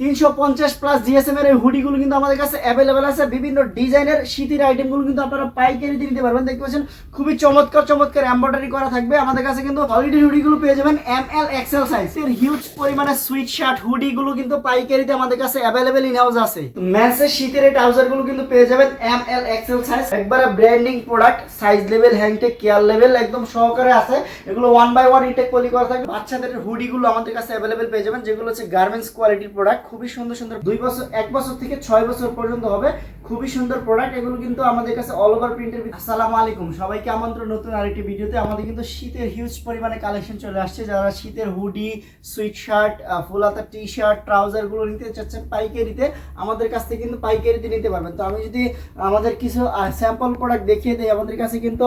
তিনশো পঞ্চাশ plus GSM এর এই হুডিগুলো কিন্তু আমাদের কাছে অ্যাভেলেবেল আছে। বিভিন্ন ডিজাইনের শীতের আইটেমগুলো কিন্তু আপনারা পাইকারি দিয়ে নিতে পারবেন। দেখতে পাচ্ছেন, খুবই চমৎকার চমৎকার এমব্রয়ডারি করা থাকবে। আমাদের কাছে কিন্তু হলিডে হুডিগুলো পেয়ে যাবেন এম এল এক্সেল সাইজ এর হিউজ পরিমাণে সুইট শার্ট হুডিগুলো কিন্তু পাইকারিতে আমাদের কাছে অ্যাভেলেবেল ইন হাউস আছে মেন্সের শীতের এই ট্রাউজারগুলো কিন্তু পেয়ে যাবেন এম এল এক্সেল সাইজ একবারে branding product size level hang tag care level একদম সহকারে আছে। এগুলো one by one intact poly করা থাকবে। বাচ্চাদের হুডিগুলো আমাদের কাছে অ্যাভেলেবেল পেয়ে যাবেন, যেগুলো হচ্ছে গার্মেন্টস কোয়ালিটির প্রোডাক্ট খুবই সুন্দর সুন্দর দুই বছর এক বছর থেকে ছয় বছর পর্যন্ত হবে। খুবই সুন্দর প্রোডাক্ট এগুলো কিন্তু আমাদের কাছে অল ওভার প্রিন্টের আসসালামু আলাইকুম। সবাইকে আমন্ত্রণ নতুন আরেকটি ভিডিওতে। আমাদের কিন্তু শীতের হিউজ পরিমাণে কালেকশন চলে আসছে। যারা শীতের হুডি সুইট শার্ট ফুল হাতা টি শার্ট ট্রাউজারগুলো নিতে চাচ্ছেন পাইকারিতে, আমাদের কাছ থেকে কিন্তু পাইকারিতে নিতে পারবেন। তো আমি যদি আমাদের কিছু স্যাম্পল প্রোডাক্ট দেখিয়ে দিই, আমাদের কাছে কিন্তু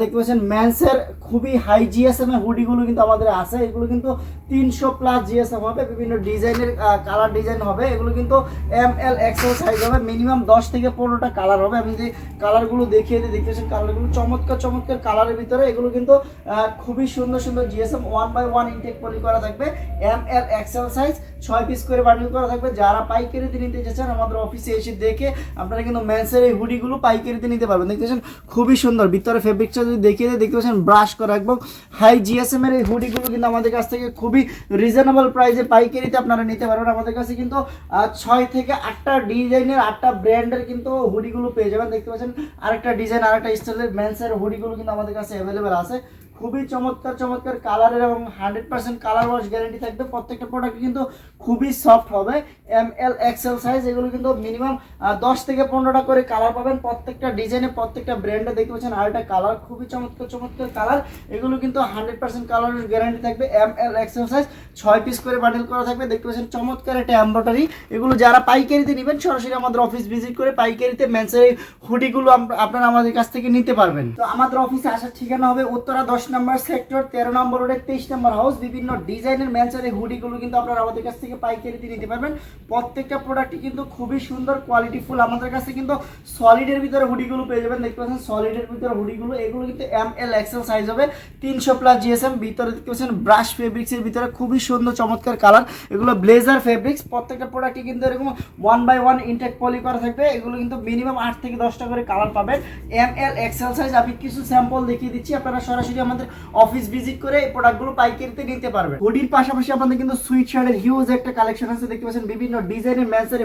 দেখতে পাচ্ছেন ম্যান্সের খুবই হাই জিএসএম এর হুডিগুলো কিন্তু আমাদের আছে। এগুলো কিন্তু তিনশো প্লাস জিএসএম হবে। বিভিন্ন ডিজাইনের কালার ডিজাইন হবে। এগুলো কিন্তু এম এল এক্সেল সাইজ হবে। মিনিমাম দশ থেকে পনেরোটা কালার হবে। আমি যদি কালারগুলো দেখিয়ে দিই দেখতে পাচ্ছেন কালারগুলো চমৎকার চমৎকার কালারের ভিতরে এগুলো কিন্তু খুবই সুন্দর সুন্দর GSM one by one intact poly করা থাকবে। এম এল এক্সেল সাইজ ছয় পিস করে বান্ডিল করা থাকবে। যারা পাইকারিতে নিতে চাচ্ছেন, আমাদের অফিসে এসে দেখে আপনারা কিন্তু ম্যান্সের এই হুডিগুলো পাইকারিতে নিতে পারবেন। দেখতে পাচ্ছেন খুবই সুন্দর। ভিতরে ফেব্রিকটা যদি দেখিয়ে দিই দেখতে পাচ্ছেন ব্রাশ করা একদম হাই জিএসএম এর এই হুডিগুলো কিন্তু আমাদের কাছ থেকে খুবই রিজনেবল প্রাইসে পাইকারিতে আপনারা নিতে পারবেন। আমাদের কাছে কিন্তু ছয় থেকে আটটা ডিজাইনের আটটা ব্র্যান্ডের কিন্তু হুডিগুলো পেয়ে যাবেন। দেখতে পাচ্ছেন, আরেকটা ডিজাইন আরেকটা স্টাইলের মেন্সের হুডিগুলো কিন্তু আমাদের কাছে অ্যাভেলেবেল আছে। খুবই চমৎকার চমৎকার কালারের এবং hundred percent colour wash guarantee থাকবে। প্রত্যেকটা প্রোডাক্ট কিন্তু খুবই সফট হবে। এম এল এক্সেল সাইজ এগুলো কিন্তু মিনিমাম দশ থেকে পনেরোটা করে কালার পাবেন। প্রত্যেকটা ডিজাইনে প্রত্যেকটা ব্র্যান্ডে দেখতে পাচ্ছেন আরেকটা কালার খুবই চমৎকার চমৎকার কালার এগুলো কিন্তু hundred percent colour wash guarantee থাকবে। এম এল এক্সেল সাইজ ছয় পিস করে বান্ডেল করা থাকবে। দেখতে পাচ্ছেন চমৎকার একটা এমব্রয়ডারি এগুলো যারা পাইকারিতে নেবেন, সরাসরি আমাদের অফিস ভিজিট করে পাইকারিতে ম্যান্সের হুডিগুলো আপনারা আমাদের কাছ থেকে নিতে পারবেন। তো আমাদের অফিসে আসার ঠিকানা হবে উত্তরা দশ নম্বর সেক্টর তেরো নম্বর রোডের তেইশ নম্বর হাউস বিভিন্ন ডিজাইনের ম্যান্সের এই হুডিগুলো কিন্তু আপনারা আমাদের কাছ থেকে পাইকারিতে নিতে পারবেন। প্রত্যেকটা প্রোডাক্টই কিন্তু খুবই সুন্দর কোয়ালিটি ফুল আমাদের কাছে কিন্তু সলিডের ভিতরে হুডিগুলো পেয়ে যাবেন। দেখতে পাচ্ছেন সলিডের ভিতরে হুডিগুলো এগুলো কিন্তু এম এল এক্সেল সাইজ হবে। তিনশো প্লাস জিএসএম ভিতরে দেখতে পাচ্ছেন ব্রাশ ফেব্রিক্সের ভিতরে খুবই সুন্দর, চমৎকার কালার এগুলো ব্লেজার ফেব্রিক্স প্রত্যেকটা প্রোডাক্টই কিন্তু এরকম one by one intact poly করা থাকবে। এগুলো কিন্তু মিনিমাম আট থেকে দশটা করে কালার পাবেন। এম এল এক্সেল সাইজ আমি কিছু স্যাম্পল দেখিয়ে দিচ্ছি। আপনারা সরাসরি আমাদের অফিস ভিজিট করে এই প্রোডাক্টগুলো পাইকারিতে নিতে পারবেন। হুডির পাশাপাশি আমাদের কিন্তু সুইট শার্টের হিউজ একটা কালেকশন আছে, দেখতে পাচ্ছেন বিভিন্ন ডিজাইনের ম্যাচের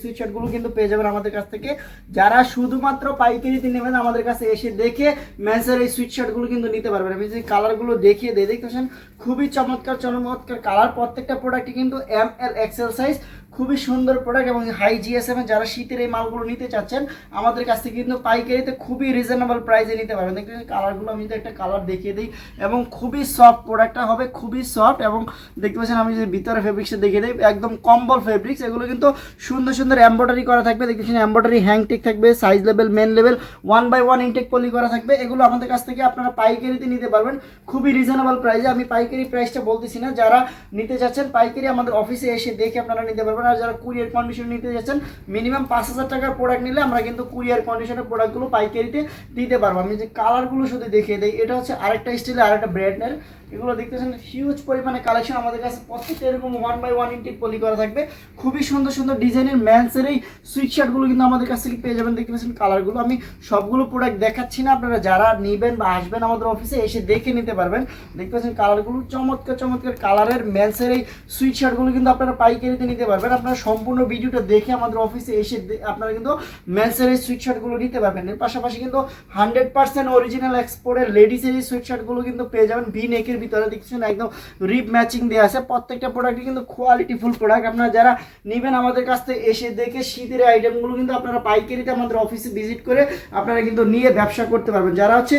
সুইট শার্টগুলো কিন্তু পেয়ে যাবেন আমাদের কাছ থেকে। যারা শুধুমাত্র পাইকারিতে নেবেন আমাদের কাছে এসে দেখে ম্যাচের এই সুইট শার্টগুলো কিন্তু নিতে পারবেন। আমি যে কালারগুলো দেখিয়ে দিই, দেখতে পাচ্ছেন খুবই চমৎকার চমৎকার কালার প্রত্যেকটা প্রোডাক্টই কিন্তু এম এল এক্সেল সাইজ খুবই সুন্দর প্রোডাক্ট এবং হাই জিএসএম যারা শীতের এই মালগুলো নিতে চাচ্ছেন, আমাদের কাছ থেকে কিন্তু পাইকারিতে খুবই রিজনেবল প্রাইসে নিতে পারবেন। দেখবেন কালারগুলো আমি একটা কালার দেখিয়ে দিই এবং খুবই সফট প্রোডাক্টটা হবে, খুবই সফট এবং দেখতে পাচ্ছেন আমি যদি ভিতরে ফেব্রিক্সটা দেখিয়ে দিই, একদম কম্বল ফেব্রিক্স এগুলো কিন্তু সুন্দর সুন্দর এমব্রয়ডারি করা থাকবে। দেখতে পাচ্ছেন এমব্রয়ডারি হ্যাংটেক থাকবে size level main level one by one intact poly করা থাকবে। এগুলো আমাদের কাছ থেকে আপনারা পাইকারিতে নিতে পারবেন, খুবই রিজনেবল প্রাইসে আমি পাইকারি প্রাইসটা বলতেছি না, যারা নিতে চাচ্ছেন, পাইকারি আমাদের অফিসে এসে দেখে আপনারা নিতে পারবেন। আর যারা কুরিয়ার কন্ডিশন নিতে যাচ্ছেন মিনিমাম পাঁচ হাজার টাকার প্রোডাক্ট নিলে আমরা কিন্তু কুরিয়ার কন্ডিশনের প্রোডাক্টগুলো পাইকারিতে দিতে পারব। আমি যে কালারগুলো শুধু দেখিয়ে দিই, এটা হচ্ছে আরেকটা স্টিলের আরেকটা ব্র্যান্ডের এগুলো দেখতেছেন হিউজ পরিমাণে কালেকশন আমাদের কাছে প্রত্যেকটা এরকম one by one intact poly করা থাকবে। খুবই সুন্দর সুন্দর ডিজাইনের ম্যান্সের এই সুইট শার্টগুলো কিন্তু আমাদের কাছ থেকে পেয়ে যাবেন। দেখতে পাচ্ছেন কালারগুলো আমি সবগুলো প্রোডাক্ট দেখাচ্ছি না, আপনারা যারা নেবেন বা আসবেন আমাদের অফিসে এসে দেখে নিতে পারবেন। দেখতে পাচ্ছেন কালারগুলো চমৎকার চমৎকার কালারের ম্যান্সের এই সুইট শার্টগুলো কিন্তু আপনারা পাইকারিতে নিতে পারবেন। আপনারা সম্পূর্ণ ভিডিওটা দেখে আমাদের অফিসে এসে আপনারা কিন্তু ম্যান্সের এই সুইট শার্টগুলো নিতে পারবেন। এর পাশাপাশি কিন্তু হান্ড্রেড পার্সেন্ট অরিজিনাল এক্সপোর্টের লেডিসের এই সুইট শার্টগুলো কিন্তু পেয়ে যাবেন। ভি নেকের ভিতরে দেখছেন একদম রিপ ম্যাচিং দেওয়া আছে। প্রত্যেকটা প্রোডাক্টই কিন্তু কোয়ালিটিফুল প্রোডাক্ট আপনারা যারা নেবেন আমাদের কাছ থেকে এসে দেখে শীতের আইটেমগুলো কিন্তু আপনারা পাইকারিতে আমাদের অফিসে ভিজিট করে আপনারা কিন্তু নিয়ে ব্যবসা করতে পারবেন। যারা হচ্ছে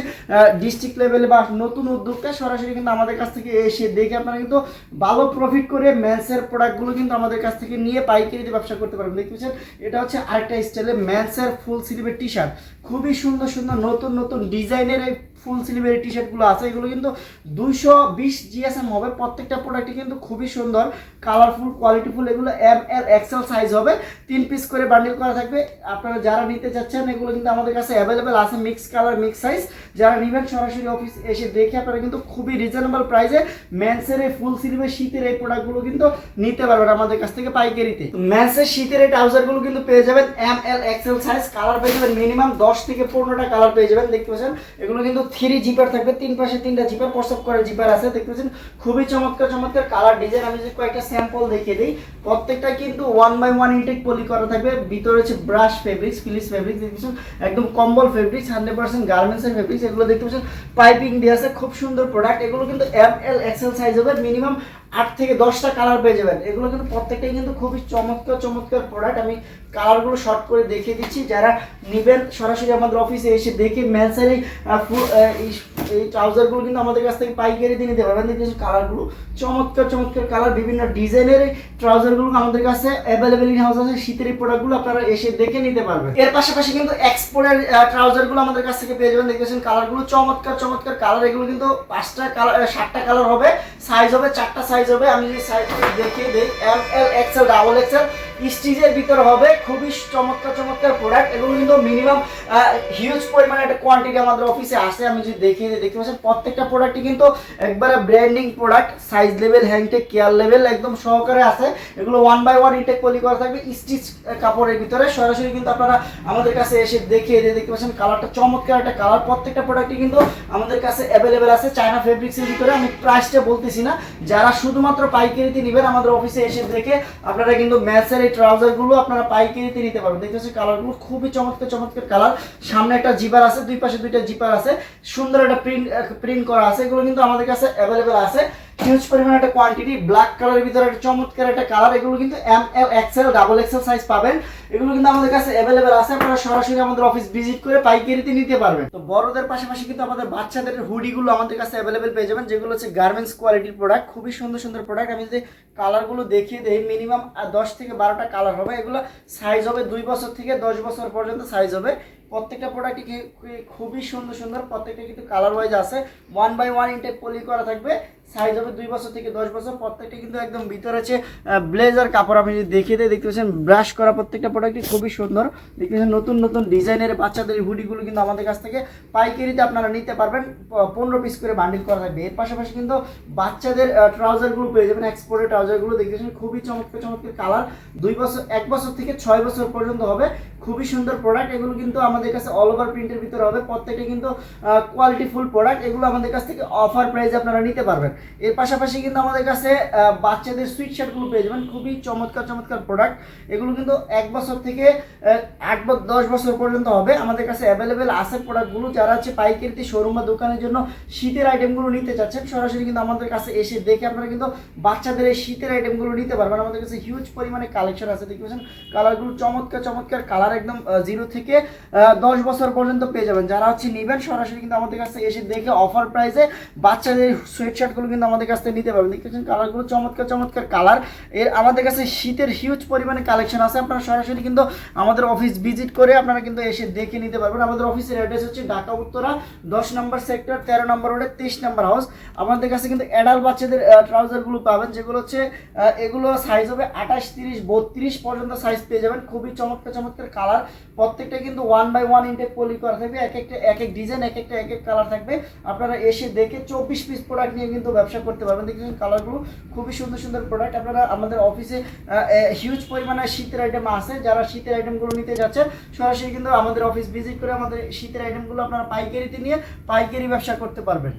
ডিস্ট্রিক্ট লেভেলে বা নতুন উদ্যোক্তা, সরাসরি কিন্তু আমাদের কাছ থেকে এসে দেখে আপনারা কিন্তু ভালো প্রফিট করে ম্যান্সের প্রোডাক্টগুলো কিন্তু আমাদের কাছ থেকে নিয়ে পাইকারিতে ব্যবসা করতে পারবেন। দেখতে পাচ্ছেন, এটা হচ্ছে আরেকটা স্টাইলে ম্যান্সের ফুল স্লিভের টি শার্ট খুবই সুন্দর সুন্দর নতুন নতুন ডিজাইনের এই ফুল স্লিভের টি শার্টগুলো আছে, এগুলো কিন্তু দুইশো বিশ জিএসএম হবে, প্রত্যেকটা প্রোডাক্টই কিন্তু খুবই সুন্দর কালারফুল কোয়ালিটিফুল এগুলো এম এল এক্সেল সাইজ হবে, তিন পিস করে বান্ডিল করা থাকবে। আপনারা যারা নিতে চাচ্ছেন, এগুলো কিন্তু আমাদের কাছে অ্যাভেলেবেল আছে মিক্স কালার মিক্স সাইজ যারা নেবেন সরাসরি অফিস এসে দেখে আপনারা কিন্তু খুবই রিজনেবল প্রাইসে মেন্সের এই ফুল স্লিভের শীতের এই প্রোডাক্টগুলো কিন্তু নিতে পারবেন আমাদের কাছ থেকে পাইকারিতে। মেন্সের শীতের এই ট্রাউজারগুলো কিন্তু পেয়ে যাবেন M L XL size colour পেয়ে যাবেন মিনিমাম দশ থেকে পনেরোটা কালার পেয়ে যাবেন, দেখতে পাচ্ছেন? এগুলো কিন্তু থ্রি জিপার থাকবে, তিন পাশে তিনটা জিপার প্রসব করে জিপার আছে দেখতে পাচ্ছেন খুবই চমৎকার চমৎকার কালার ডিজাইন আমি যদি কয়েকটা স্যাম্পল দেখিয়ে দিই, প্রত্যেকটা কিন্তু one by one intact poly করা থাকবে, ভিতরে হচ্ছে ব্রাশ ফেব্রিক্স ফিলিস ফেব্রিক্স দেখতে পাচ্ছেন একদম কম্বল ফেব্রিক্স হান্ড্রেড পার্সেন্ট গার্মেন্টসের ফেব্রিক্স এগুলো দেখতে পাচ্ছেন? পাইপিং দিয়ে আছে, খুব সুন্দর প্রোডাক্ট এগুলো কিন্তু এম এল এক্সেল সাইজ হবে মিনিমাম আট থেকে দশটা কালার পেয়ে যাবেন। এগুলো কিন্তু প্রত্যেকটাই কিন্তু খুবই চমৎকার চমৎকার প্রোডাক্ট আমি কালারগুলো শর্ট করে দেখিয়ে দিচ্ছি। যারা নেবেন, সরাসরি আমাদের অফিসে এসে দেখে ম্যান্সের এই ট্রাউজারগুলো কিন্তু আমাদের কাছ থেকে পাইকারি দিয়ে নিতে পারবেন। দেখবেন কালারগুলো চমৎকার চমৎকার কালার বিভিন্ন ডিজাইনের ট্রাউজারগুলো আমাদের কাছে অ্যাভেলেবেল ইন হাউস আছে। শীতের প্রোডাক্টগুলো আপনারা এসে দেখে নিতে পারবেন। এর পাশাপাশি কিন্তু এক্সপোর্টের ট্রাউজারগুলো আমাদের কাছ থেকে পেয়ে যাবেন। দেখতেছেন কালারগুলো চমৎকার চমৎকার কালার এগুলো কিন্তু পাঁচটা কালার সাতটা কালার হবে। সাইজ হবে চারটা সাইজ হবে আমি যদি সাইজ দেখিয়ে দিই M L XL double XL স্টিজের ভিতরে হবে, খুবই চমৎকার চমৎকার প্রোডাক্ট এগুলো কিন্তু মিনিমাম হিউজ পরিমাণে একটা কোয়ান্টিটি আমাদের অফিসে আসে। আমি যদি দেখিয়ে দিই, দেখতে পাচ্ছেন প্রত্যেকটা প্রোডাক্টই কিন্তু একবারে branding product size level hand tag care level একদম সহকারে আছে। এগুলো one by one intact poly করা থাকবে স্টিচ কাপড়ের ভিতরে। সরাসরি কিন্তু আপনারা আমাদের কাছে এসে দেখিয়ে দিয়ে দেখতে পাচ্ছেন কালারটা চমৎকার একটা কালার প্রত্যেকটা প্রোডাক্টই কিন্তু আমাদের কাছে অ্যাভেলেবেল আছে চায়না ফেব্রিক্সের ভিতরে। আমি প্রাইসটা বলতেছি না, যারা শুধুমাত্র পাইকারিতে নেবেন আমাদের অফিসে এসে দেখে আপনারা কিন্তু ম্যাচের এই ট্রাউজারগুলো আপনারা পাইকারিতে নিতে পারবেন। দেখতে পাচ্ছেন কালারগুলো খুবই চমৎকার চমৎকার কালার সামনে একটা জিপার আছে, দুই পাশে দুইটা জিপার আছে। সুন্দর একটা প্রিন্ট প্রিন্ট করা আছে, এগুলো কিন্তু আমাদের কাছে অ্যাভেলেবেল আছে। হিউজ পরিমাণ একটা কোয়ান্টিটি ব্ল্যাক কালারের ভিতরে একটা চমৎকার একটা কালার এগুলো কিন্তু M L XL double XL size পাবেন। এগুলো কিন্তু আমাদের কাছে অ্যাভেলেবেল আছে। আপনারা সরাসরি আমাদের অফিস ভিজিট করে পাইকারিতে নিতে পারবেন। তো বড়দের পাশাপাশি কিন্তু আমাদের বাচ্চাদের হুডিগুলো আমাদের কাছে অ্যাভেলেবেল পেয়ে যাবেন, যেগুলো হচ্ছে গার্মেন্টস কোয়ালিটির প্রোডাক্ট খুবই সুন্দর সুন্দর প্রোডাক্ট আমি যদি কালারগুলো দেখিয়ে দিই মিনিমাম দশ থেকে বারোটা কালার হবে। এগুলো সাইজ হবে দুই বছর থেকে দশ বছর পর্যন্ত সাইজ হবে। প্রত্যেকটা প্রোডাক্টই খুবই সুন্দর সুন্দর। প্রত্যেকটা কিন্তু কালার ওয়াইজ আছে। One by one intact poly করা থাকবে। সাইজ হবে দুই বছর থেকে দশ বছর, প্রত্যেকটা কিন্তু একদম ভিতরে আছে ব্লেজার কাপড় আপনি যদি দেখিয়ে দেয়, দেখতে পাচ্ছেন ব্রাশ করা প্রত্যেকটা প্রোডাক্টই খুবই সুন্দর। দেখতে পাচ্ছেন নতুন নতুন ডিজাইনের বাচ্চাদের হুডিগুলো কিন্তু আমাদের কাছ থেকে পাইকারিতে আপনারা নিতে পারবেন পনেরো পিস করে বান্ডিল করা থাকবে। এর পাশাপাশি কিন্তু বাচ্চাদের ট্রাউজারগুলো পেয়ে যাবেন এক্সপোর্টের ট্রাউজারগুলো দেখতে পাচ্ছেন খুবই চমৎকার চমৎকার কালার দুই বছর, এক বছর থেকে ছয় বছর পর্যন্ত হবে। খুবই সুন্দর প্রোডাক্ট এগুলো কিন্তু আমাদের কাছে অল ওভার প্রিন্টের ভিতরে হবে। প্রত্যেকটা কিন্তু কোয়ালিটি ফুল প্রোডাক্ট এগুলো আমাদের কাছ থেকে অফার প্রাইসে আপনারা নিতে পারবেন। এর পাশাপাশি কিন্তু আমাদের কাছে বাচ্চাদের সুইট শার্টগুলো পেয়ে যাবেন। খুবই চমৎকার চমৎকার প্রোডাক্ট এগুলো কিন্তু এক বছর থেকে আট দশ বছর পর্যন্ত হবে। আমাদের কাছে অ্যাভেলেবেল আছে প্রোডাক্টগুলো যারা হচ্ছে পাইকারিতে শোরুম বা দোকানের জন্য শীতের আইটেমগুলো নিতে চাচ্ছেন, সরাসরি কিন্তু আমাদের কাছে এসে দেখে আপনারা কিন্তু বাচ্চাদের এই শীতের আইটেমগুলো নিতে পারবেন। আমাদের কাছে হিউজ পরিমাণে কালেকশন আছে, দেখতে পাচ্ছেন? কালারগুলো চমৎকার চমৎকার। কালার একদম জিরো থেকে দশ বছর পর্যন্ত পেয়ে যাবেন। যারা হচ্ছে নেবেন, সরাসরি কিন্তু আমাদের কাছে এসে দেখে অফার প্রাইসে বাচ্চাদের সোয়েট শার্টগুলো কিন্তু আমাদের কাছ থেকে নিতে পারবেন। দেখতে পাচ্ছেন কালারগুলো চমৎকার চমৎকার কালার। এর আমাদের কাছে শীতের হিউজ পরিমাণে কালেকশন আছে। আপনারা সরাসরি কিন্তু আমাদের অফিস ভিজিট করে আপনারা কিন্তু এসে দেখে নিতে পারবেন। আমাদের অফিসের অ্যাড্রেস হচ্ছে ঢাকা, উত্তরা, দশ নম্বর সেক্টর তেরো নম্বর রোডে তেইশ নম্বর হাউস আমাদের কাছে কিন্তু অ্যাডাল্ট বাচ্চাদের ট্রাউজারগুলো পাবেন, যেগুলো হচ্ছে এগুলো সাইজ হবে আঠাশ, তিরিশ, বত্রিশ পর্যন্ত সাইজ পেয়ে যাবেন। খুবই চমৎকার চমৎকার কালার প্রত্যেকটা কিন্তু one by one intact poly করা থাকবে। এক একটা, এক এক ডিজাইন এক একটা, এক এক কালার থাকবে। আপনারা এসে দেখে চব্বিশ পিস প্রোডাক্ট নিয়ে কিন্তু ব্যবসা করতে পারবেন। দেখুন কালারগুলো খুবই সুন্দর সুন্দর প্রোডাক্ট আপনারা আমাদের অফিসে হিউজ পরিমাণে শীতের আইটেম আছে। যারা শীতের আইটেমগুলো নিতে যাচ্ছে সরাসরি কিন্তু আমাদের অফিস ভিজিট করে আমাদের শীতের আইটেমগুলো আপনারা পাইকারিতে নিয়ে পাইকারি ব্যবসা করতে পারবেন।